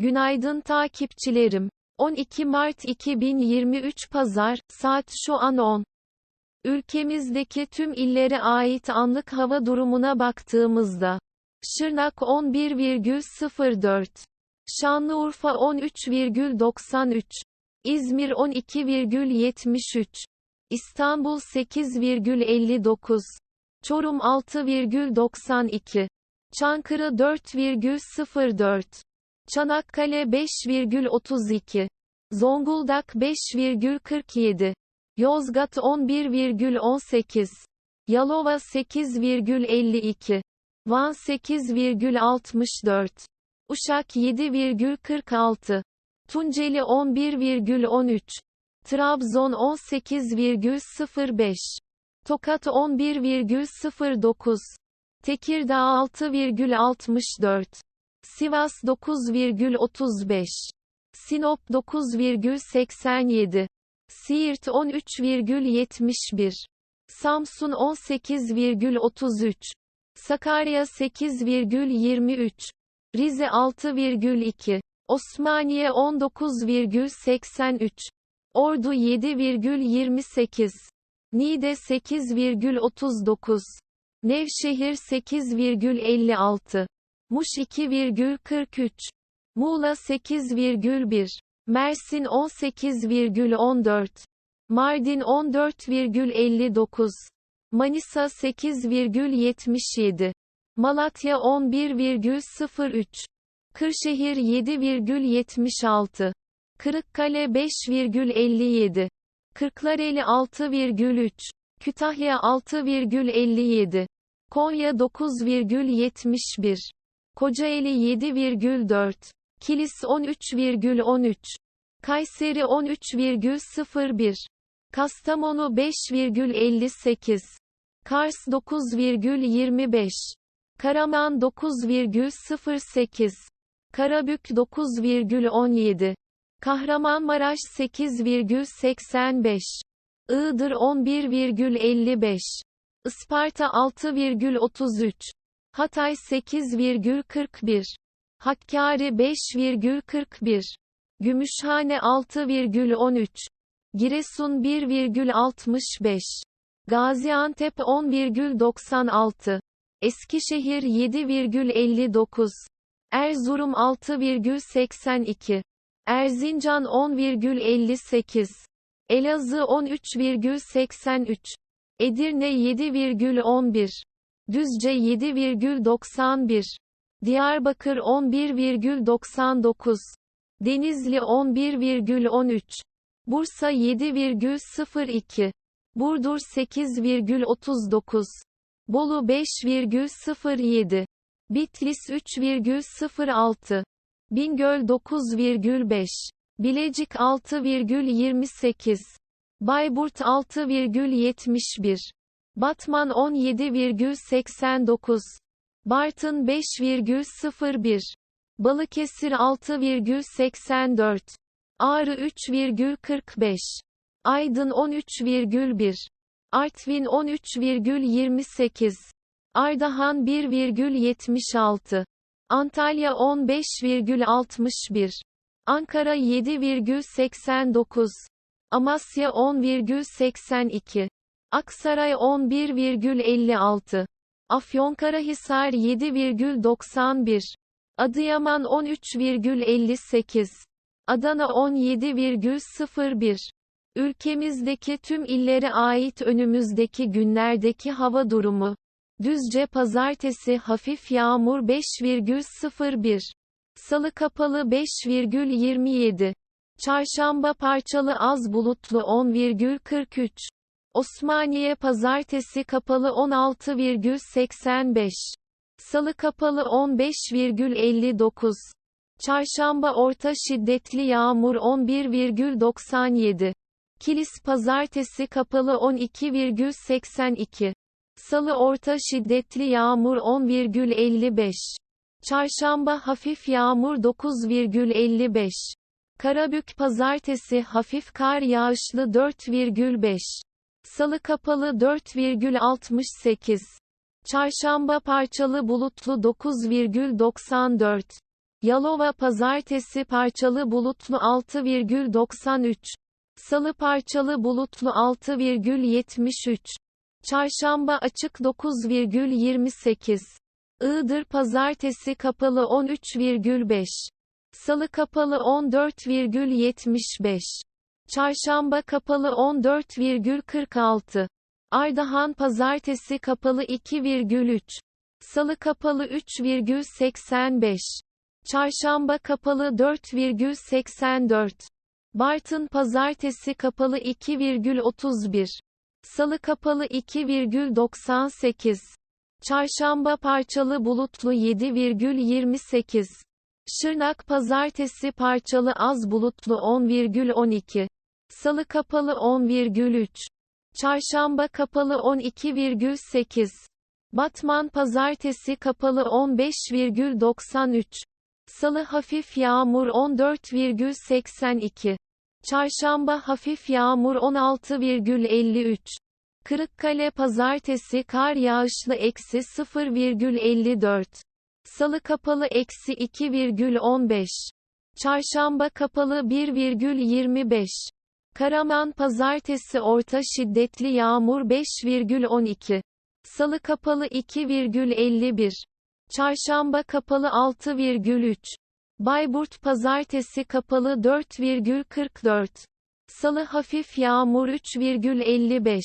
Günaydın takipçilerim. 12 Mart 2023 Pazar, saat şu an 10. Ülkemizdeki tüm illere ait anlık hava durumuna baktığımızda, Şırnak 11,04, Şanlıurfa 13,93, İzmir 12,73, İstanbul 8,59, Çorum 6,92, Çankırı 4,04, Çanakkale 5,32, Zonguldak 5,47, Yozgat 11,18, Yalova 8,52, Van 8,64, Uşak 7,46, Tunceli 11,13, Trabzon 18,05, Tokat 11,09, Tekirdağ 6,64, Sivas 9,35, Sinop 9,87, Siirt 13,71, Samsun 18,33, Sakarya 8,23, Rize 6,2, Osmaniye 19,83, Ordu 7,28, Niğde 8,39, Nevşehir 8,56, Muş 2,43, Muğla 8,1, Mersin 18,14, Mardin 14,59, Manisa 8,77, Malatya 11,03, Kırşehir 7,76, Kırıkkale 5,57, Kırklareli 6,3, Kütahya 6,57, Konya 9,71, Kocaeli 7,4, Kilis 13,13, Kayseri 13,01, Kastamonu 5,58, Kars 9,25, Karaman 9,08, Karabük 9,17, Kahramanmaraş 8,85, Iğdır 11,55, Isparta 6,33, Hatay 8,41, Hakkari 5,41, Gümüşhane 6,13, Giresun 1,65, Gaziantep 10,96, Eskişehir 7,59, Erzurum 6,82, Erzincan 10,58, Elazığ 13,83, Edirne 7,11, Düzce 7,91, Diyarbakır 11,99, Denizli 11,13, Bursa 7,02, Burdur 8,39, Bolu 5,07, Bitlis 3,06, Bingöl 9,5, Bilecik 6,28, Bayburt 6,71, Batman 17,89, Bartın 5,01, Balıkesir 6,84, Ağrı 3,45, Aydın 13,1, Artvin 13,28, Ardahan 1,76, Antalya 15,61, Ankara 7,89, Amasya 10,82, Aksaray 11,56, Afyonkarahisar 7,91, Adıyaman 13,58, Adana 17,01, Ülkemizdeki tüm illere ait önümüzdeki günlerdeki hava durumu. Düzce pazartesi hafif yağmur 5,01. Salı kapalı 5,27. Çarşamba parçalı az bulutlu 10,43. Osmaniye pazartesi kapalı 16,85. Salı kapalı 15,59. Çarşamba orta şiddetli yağmur 11,97. Kilis pazartesi kapalı 12,82. Salı orta şiddetli yağmur 10,55. Çarşamba hafif yağmur 9,55. Karabük pazartesi hafif kar yağışlı 4,5. Salı kapalı 4,68. Çarşamba parçalı bulutlu 9,94. Yalova pazartesi parçalı bulutlu 6,93. Salı parçalı bulutlu 6,73. Çarşamba açık 9,28. Iğdır pazartesi kapalı 13,5. Salı kapalı 14,75. Çarşamba kapalı 14,46. Ardahan pazartesi kapalı 2,3. Salı kapalı 3,85. Çarşamba kapalı 4,84. Bartın pazartesi kapalı 2,31. Salı kapalı 2,98. Çarşamba parçalı bulutlu 7,28. Şırnak pazartesi parçalı az bulutlu 10,12. Salı kapalı 10,3. Çarşamba kapalı 12,8. Batman pazartesi kapalı 15,93. Salı hafif yağmur 14,82. Çarşamba hafif yağmur 16,53. Kırıkkale pazartesi kar yağışlı eksi 0,54. Salı kapalı eksi 2,15. Çarşamba kapalı 1,25. Karaman pazartesi orta şiddetli yağmur 5,12. Salı kapalı 2,51. Çarşamba kapalı 6,3. Bayburt pazartesi kapalı 4,44. Salı hafif yağmur 3,55.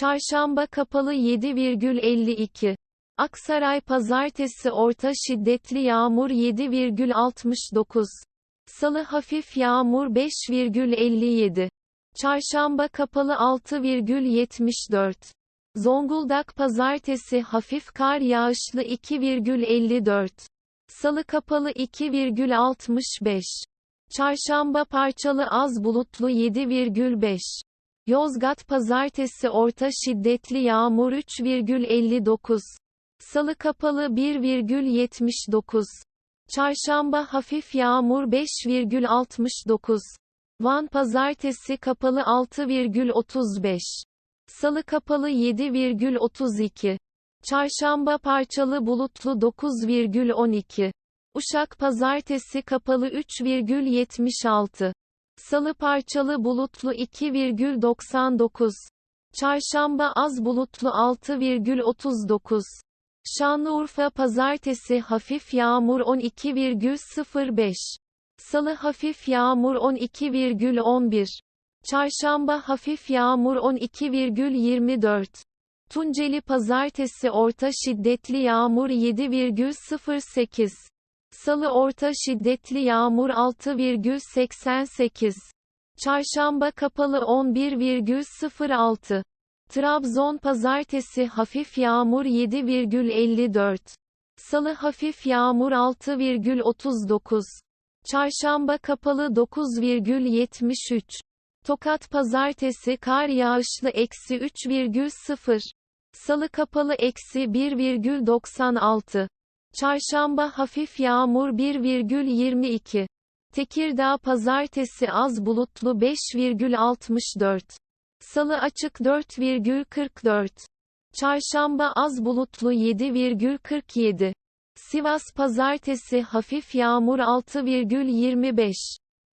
Çarşamba kapalı 7,52. Aksaray pazartesi orta şiddetli yağmur 7,69. Salı hafif yağmur 5,57. Çarşamba kapalı 6,74. Zonguldak pazartesi hafif kar yağışlı 2,54. Salı kapalı 2,65. Çarşamba parçalı az bulutlu 7,5. Yozgat pazartesi orta şiddetli yağmur 3,59. Salı kapalı 1,79. Çarşamba hafif yağmur 5,69. Van pazartesi kapalı 6,35. Salı kapalı 7,32. Çarşamba parçalı bulutlu 9,12. Uşak pazartesi kapalı 3,76. Salı parçalı bulutlu 2,99. Çarşamba az bulutlu 6,39. Şanlıurfa pazartesi hafif yağmur 12,05. Salı hafif yağmur 12,11. Çarşamba hafif yağmur 12,24. Tunceli pazartesi orta şiddetli yağmur 7,08. Salı orta şiddetli yağmur 6,88. Çarşamba kapalı 11,06. Trabzon pazartesi hafif yağmur 7,54. Salı hafif yağmur 6,39. Çarşamba kapalı 9,73. Tokat pazartesi kar yağışlı eksi 3,0. Salı kapalı eksi 1,96. Çarşamba hafif yağmur 1,22. Tekirdağ pazartesi az bulutlu 5,64. Salı açık 4,44. Çarşamba az bulutlu 7,47. Sivas pazartesi hafif yağmur 6,25.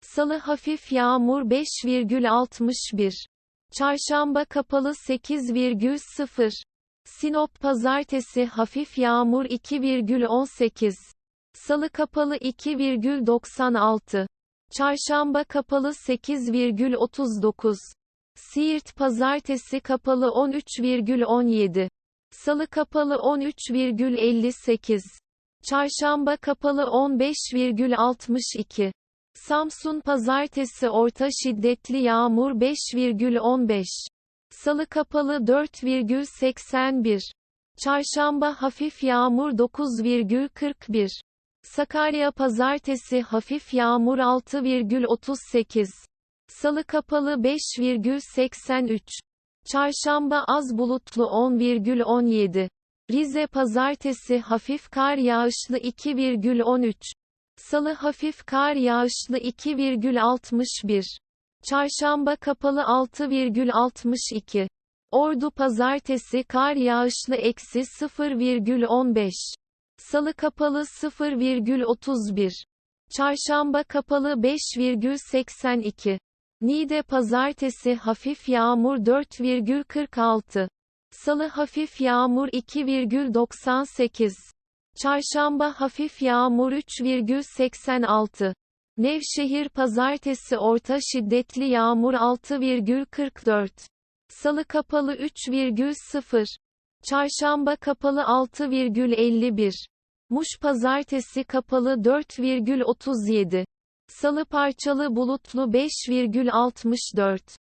Salı hafif yağmur 5,61. Çarşamba kapalı 8,0. Sinop pazartesi hafif yağmur 2,18. Salı kapalı 2,96. Çarşamba kapalı 8,39. Siirt pazartesi kapalı 13,17. Salı kapalı 13,58. Çarşamba kapalı 15,62. Samsun pazartesi orta şiddetli yağmur 5,15. Salı kapalı 4,81. Çarşamba hafif yağmur 9,41. Sakarya pazartesi hafif yağmur 6,38. Salı kapalı 5,83. Çarşamba az bulutlu 10,17. Rize pazartesi hafif kar yağışlı 2,13. Salı hafif kar yağışlı 2,61. Çarşamba kapalı 6,62. Ordu pazartesi kar yağışlı eksi 0,15. Salı kapalı 0,31. Çarşamba kapalı 5,82. Niğde pazartesi hafif yağmur 4,46. Salı hafif yağmur 2,98. Çarşamba hafif yağmur 3,86. Nevşehir pazartesi orta şiddetli yağmur 6,44. Salı kapalı 3,0. Çarşamba kapalı 6,51. Muş pazartesi kapalı 4,37. Salı parçalı bulutlu 5,64.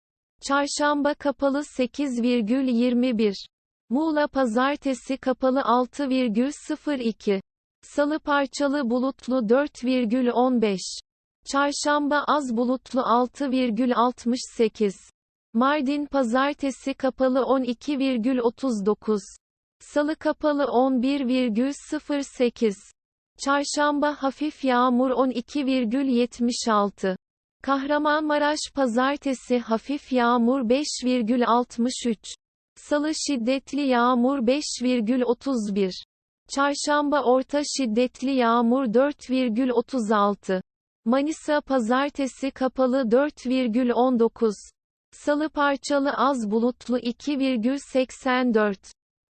Çarşamba kapalı 8,21. Muğla pazartesi kapalı 6,02. Salı parçalı bulutlu 4,15. Çarşamba az bulutlu 6,68. Mardin pazartesi kapalı 12,39. Salı kapalı 11,08. Çarşamba hafif yağmur 12,76. Kahramanmaraş pazartesi hafif yağmur 5,63. Salı şiddetli yağmur 5,31. Çarşamba orta şiddetli yağmur 4,36. Manisa pazartesi kapalı 4,19. Salı parçalı az bulutlu 2,84.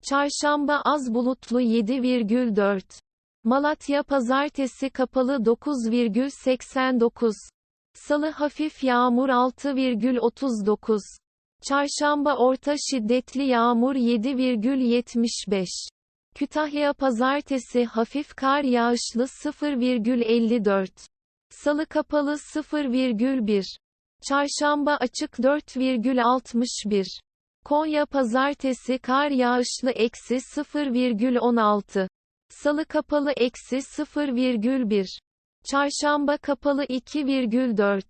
Çarşamba az bulutlu 7,4. Malatya pazartesi kapalı 9,89. Salı hafif yağmur 6,39. Çarşamba orta şiddetli yağmur 7,75. Kütahya pazartesi hafif kar yağışlı 0,54. Salı kapalı 0,1. Çarşamba açık 4,61. Konya pazartesi kar yağışlı eksi 0,16. Salı kapalı eksi 0,1. Çarşamba kapalı 2,4.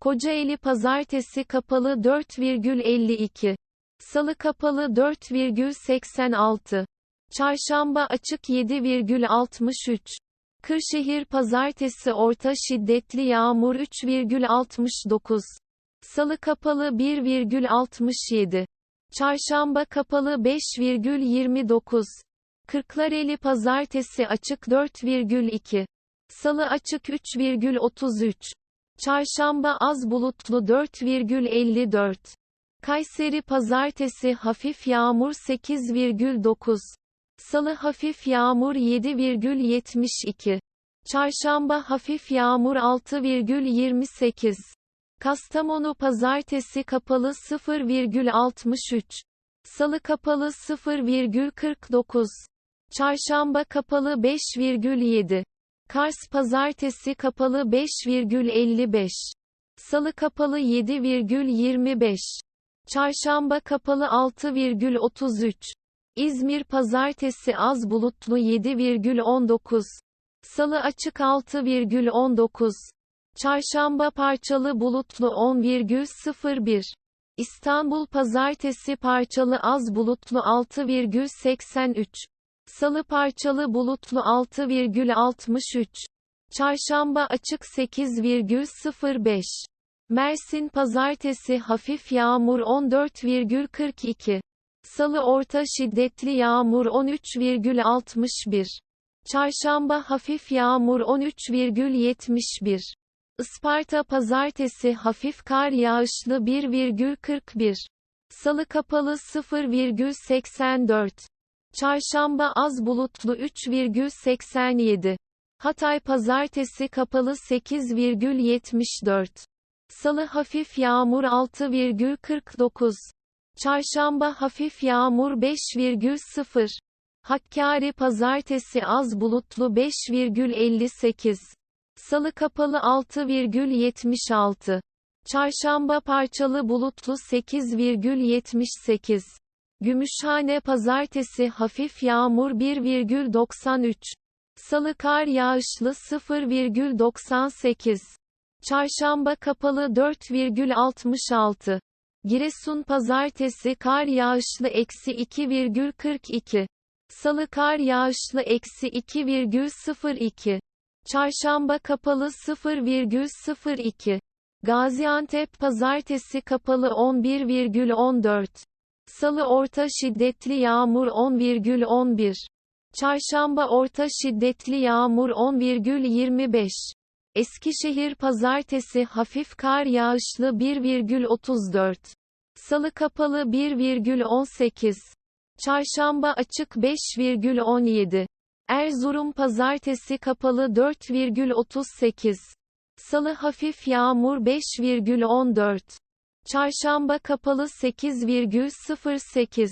Kocaeli pazartesi kapalı 4,52. Salı kapalı 4,86. Çarşamba açık 7,63. Kırşehir pazartesi orta şiddetli yağmur 3,69. Salı kapalı 1,67. Çarşamba kapalı 5,29. Kırklareli pazartesi açık 4,2. Salı açık 3,33. Çarşamba az bulutlu 4,54. Kayseri pazartesi hafif yağmur 8,9. Salı hafif yağmur 7,72. Çarşamba hafif yağmur 6,28. Kastamonu pazartesi kapalı 0,63. Salı kapalı 0,49. Çarşamba kapalı 5,7. Kars pazartesi kapalı 5,55. Salı kapalı 7,25. Çarşamba kapalı 6,33. İzmir pazartesi az bulutlu 7,19. Salı açık 6,19. Çarşamba parçalı bulutlu 10,01. İstanbul pazartesi parçalı az bulutlu 6,83. Salı parçalı bulutlu 6,63. Çarşamba açık 8,05. Mersin pazartesi hafif yağmur 14,42. Salı orta şiddetli yağmur 13,61. Çarşamba hafif yağmur 13,71. Isparta pazartesi hafif kar yağışlı 1,41. Salı kapalı 0,84. Çarşamba az bulutlu 3,87. Hatay pazartesi kapalı 8,74. Salı hafif yağmur 6,49. Çarşamba hafif yağmur 5,0. Hakkari pazartesi az bulutlu 5,58. Salı kapalı 6,76. Çarşamba parçalı bulutlu 8,78. Gümüşhane pazartesi hafif yağmur 1,93. Salı kar yağışlı 0,98. Çarşamba kapalı 4,66. Giresun pazartesi kar yağışlı eksi 2,42. Salı kar yağışlı eksi 2,02. Çarşamba kapalı 0,02. Gaziantep pazartesi kapalı 11,14. Salı orta şiddetli yağmur 10,11. Çarşamba orta şiddetli yağmur 10,25. Eskişehir pazartesi hafif kar yağışlı 1,34. Salı kapalı 1,18. Çarşamba açık 5,17. Erzurum pazartesi kapalı 4,38. Salı hafif yağmur 5,14. Çarşamba kapalı 8,08.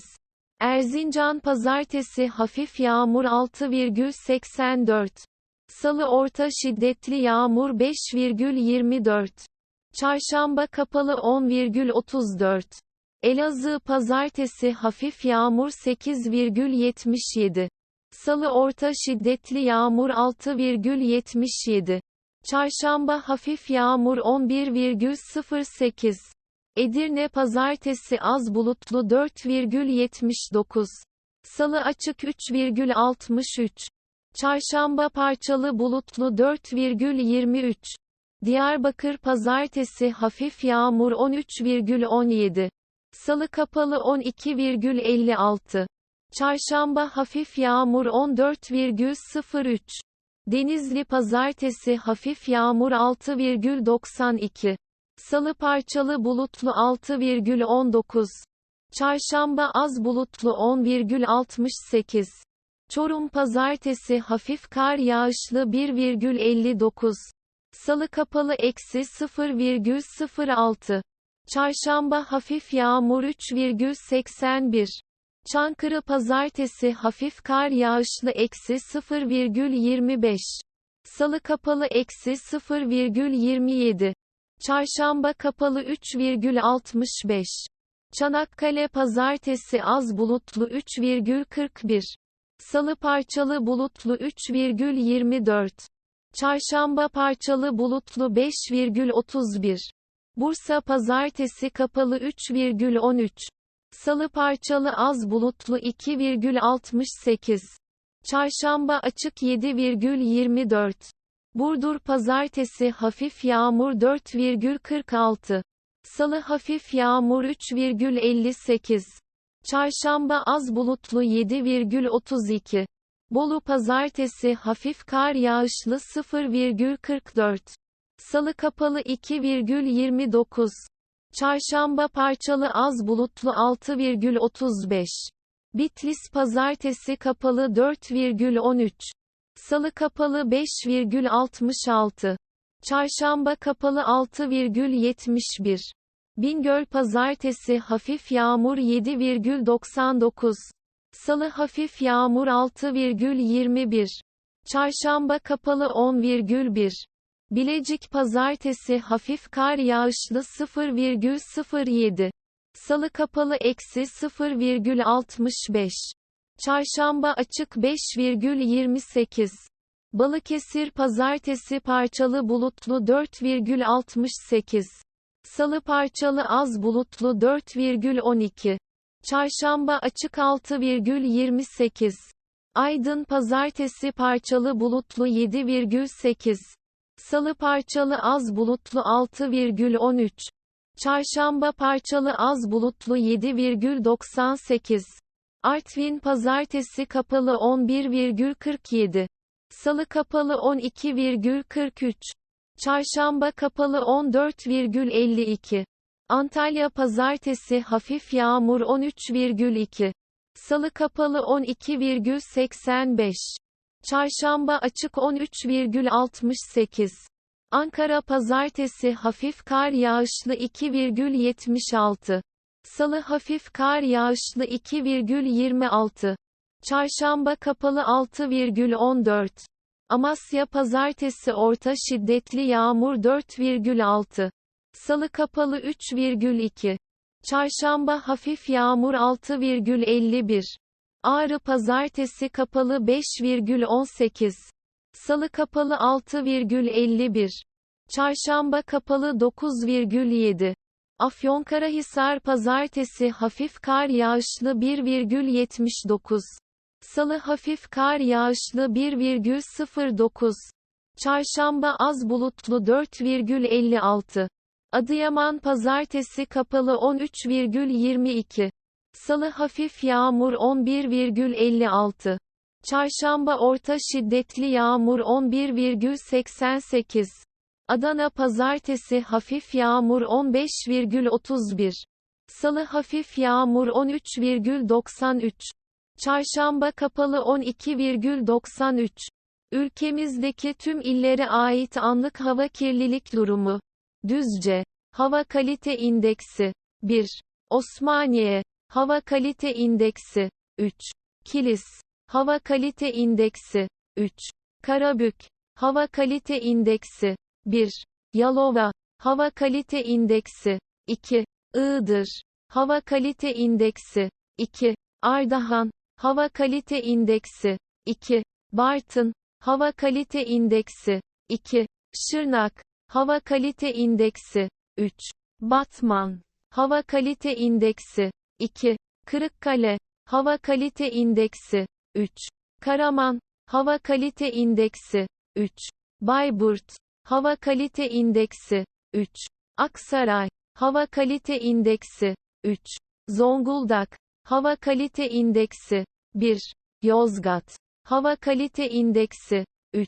Erzincan pazartesi hafif yağmur 6,84. Salı orta şiddetli yağmur 5,24. Çarşamba kapalı 10,34. Elazığ pazartesi hafif yağmur 8,77. Salı orta şiddetli yağmur 6,77. Çarşamba hafif yağmur 11,08. Edirne pazartesi az bulutlu 4,79. Salı açık 3,63. Çarşamba parçalı bulutlu 4,23. Diyarbakır pazartesi hafif yağmur 13,17. Salı kapalı 12,56. Çarşamba hafif yağmur 14,03. Denizli pazartesi hafif yağmur 6,92. Salı parçalı bulutlu 6,19. Çarşamba az bulutlu 10,68. Çorum pazartesi hafif kar yağışlı 1,59. Salı kapalı eksi 0,06. Çarşamba hafif yağmur 3,81. Çankırı pazartesi hafif kar yağışlı eksi 0,25. Salı kapalı eksi 0,27. Çarşamba kapalı 3,65. Çanakkale pazartesi az bulutlu 3,41. Salı parçalı bulutlu 3,24. Çarşamba parçalı bulutlu 5,31. Bursa pazartesi kapalı 3,13. Salı parçalı az bulutlu 2,68. Çarşamba açık 7,24. Burdur pazartesi hafif yağmur 4,46. Salı hafif yağmur 3,58. Çarşamba az bulutlu 7,32. Bolu pazartesi hafif kar yağışlı 0,44. Salı kapalı 2,29. Çarşamba parçalı az bulutlu 6,35. Bitlis pazartesi kapalı 4,13. Salı kapalı 5,66. Çarşamba kapalı 6,71. Bingöl pazartesi hafif yağmur 7,99. Salı hafif yağmur 6,21. Çarşamba kapalı 10,1. Bilecik pazartesi hafif kar yağışlı 0,07. Salı kapalı eksi 0,65. Çarşamba açık 5,28. Balıkesir pazartesi parçalı bulutlu 4,68. Salı parçalı az bulutlu 4,12. Çarşamba açık 6,28. Aydın pazartesi parçalı bulutlu 7,8. Salı parçalı az bulutlu 6,13. Çarşamba parçalı az bulutlu 7,98. Artvin pazartesi kapalı 11,47. Salı kapalı 12,43. Çarşamba kapalı 14,52. Antalya pazartesi hafif yağmur 13,2. Salı kapalı 12,85. Çarşamba açık 13,68. Ankara pazartesi hafif kar yağışlı 2,76. Salı hafif kar yağışlı 2,26. Çarşamba kapalı 6,14. Amasya pazartesi orta şiddetli yağmur 4,6. Salı kapalı 3,2. Çarşamba hafif yağmur 6,51. Ağrı pazartesi kapalı 5,18. Salı kapalı 6,51. Çarşamba kapalı 9,7. Afyonkarahisar pazartesi hafif kar yağışlı 1,79. Salı hafif kar yağışlı 1,09. Çarşamba az bulutlu 4,56. Adıyaman pazartesi kapalı 13,22. Salı hafif yağmur 11,56. Çarşamba orta şiddetli yağmur 11,88. Adana pazartesi hafif yağmur 15,31. Salı hafif yağmur 13,93. Çarşamba kapalı 12,93. Ülkemizdeki tüm illere ait anlık hava kirlilik durumu. Düzce. Hava kalite indeksi. 1. Osmaniye. Hava kalite indeksi. 3. Kilis. Hava kalite indeksi. 3. Karabük. Hava kalite indeksi. 1. Yalova. Hava kalite indeksi. 2. Iğdır. Hava kalite indeksi. 2. Ardahan. Hava kalite indeksi. 2. Bartın. Hava kalite indeksi. 2. Şırnak. Hava kalite indeksi. 3. Batman. Hava kalite indeksi. 2. Kırıkkale. Hava kalite indeksi. 3. Karaman. Hava kalite indeksi. 3. Bayburt. Hava kalite indeksi. 3. Aksaray. Hava kalite indeksi. 3. Zonguldak. Hava kalite indeksi. 1. Yozgat. Hava kalite indeksi. 3.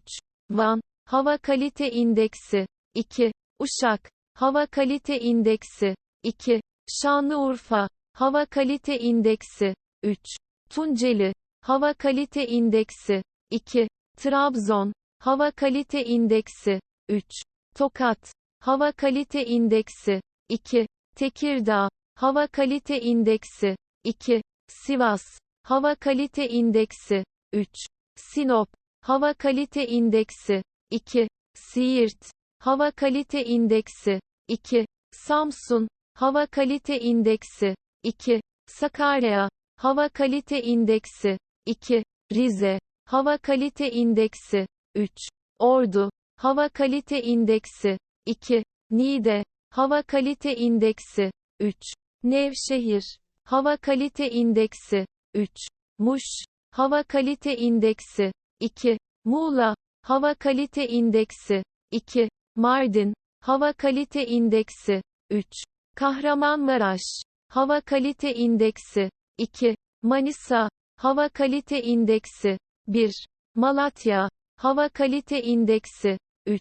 Van. Hava kalite indeksi. 2. Uşak. Hava kalite indeksi. 2. Şanlıurfa. Hava kalite indeksi. 3. Tunceli. Hava kalite indeksi. 2. Trabzon. Hava kalite indeksi. 3. Tokat. Hava kalite indeksi. 2. Tekirdağ. Hava kalite indeksi. 2. Sivas. Hava kalite indeksi. 3. Sinop. Hava kalite indeksi. 2. Siirt. Hava kalite indeksi. 2. Samsun. Hava kalite indeksi. 2. Sakarya. Hava kalite indeksi. 2. Rize. Hava kalite indeksi. 3. Ordu. Hava kalite indeksi. 2. Niğde. Hava kalite indeksi. 3. Nevşehir. Hava kalite indeksi. 3. Muş. Hava kalite indeksi. 2. Muğla. Hava kalite indeksi. 2. Mardin. Hava kalite indeksi. 3. Kahramanmaraş. Hava kalite indeksi. 2. Manisa. Hava kalite indeksi. 1. Malatya. Hava kalite indeksi. 3.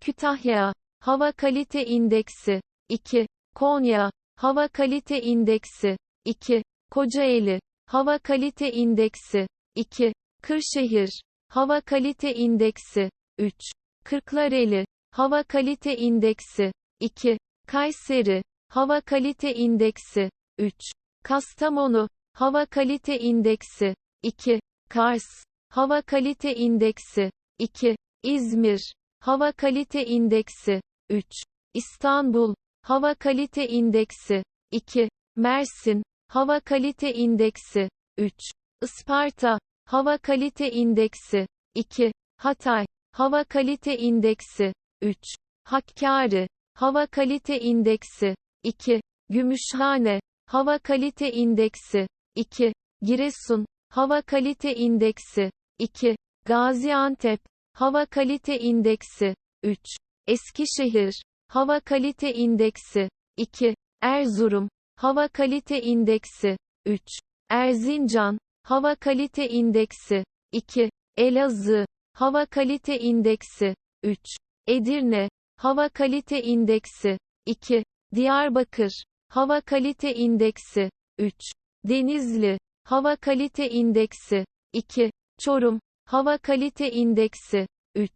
Kütahya. Hava kalite indeksi. 2. Konya. Hava kalite indeksi. 2. Kocaeli. Hava kalite indeksi. 2. Kırşehir. Hava kalite indeksi. 3. Kırklareli. Hava kalite indeksi. 2. Kayseri. Hava kalite indeksi. 3. Kastamonu. Hava kalite indeksi. 2. Kars. Hava kalite indeksi. 2. İzmir. Hava kalite indeksi. 3. İstanbul. Hava kalite indeksi. 2. Mersin. Hava kalite indeksi. 3. Isparta. Hava kalite indeksi. 2. Hatay. Hava kalite indeksi. 3. Hakkari. Hava kalite indeksi. 2. Gümüşhane. Hava kalite indeksi. 2. Giresun. Hava kalite indeksi. 2. Gaziantep. Hava kalite indeksi. 3. Eskişehir. Hava kalite indeksi. 2. Erzurum. Hava kalite indeksi. 3. Erzincan. Hava kalite indeksi. 2. Elazığ. Hava kalite indeksi. 3. Edirne. Hava kalite indeksi. 2. Diyarbakır. Hava kalite indeksi. 3. Denizli. Hava kalite indeksi. 2. Çorum. Hava kalite indeksi. 3.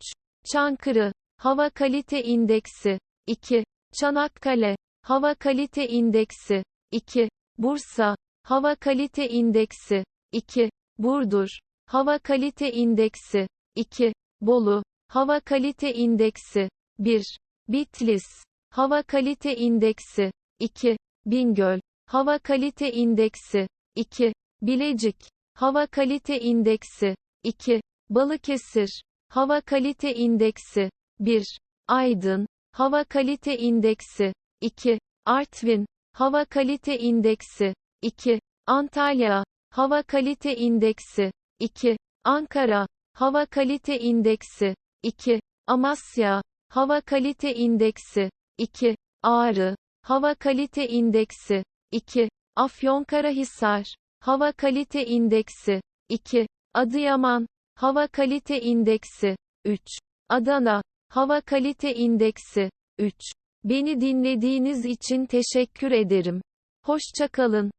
Çankırı. Hava kalite indeksi. 2. Çanakkale. Hava kalite indeksi. 2. Bursa. Hava kalite indeksi. 2. Burdur. Hava kalite indeksi. 2. Bolu. Hava kalite indeksi. 1. Bitlis. Hava kalite indeksi. 2. Bingöl. Hava kalite indeksi. 2. Bilecik. Hava kalite indeksi. 2. Balıkesir. Hava kalite indeksi. 1. Aydın. Hava kalite indeksi. 2. Artvin. Hava kalite indeksi. 2. Antalya. Hava kalite indeksi. 2. Ankara. Hava kalite indeksi. 2. Amasya. Hava kalite indeksi. 2. Ağrı. Hava kalite indeksi. 2. Afyonkarahisar. Hava kalite indeksi. 2. Adıyaman, Hava Kalite İndeksi, 3. Adana, Hava Kalite İndeksi, 3. Beni dinlediğiniz için teşekkür ederim. Hoşçakalın.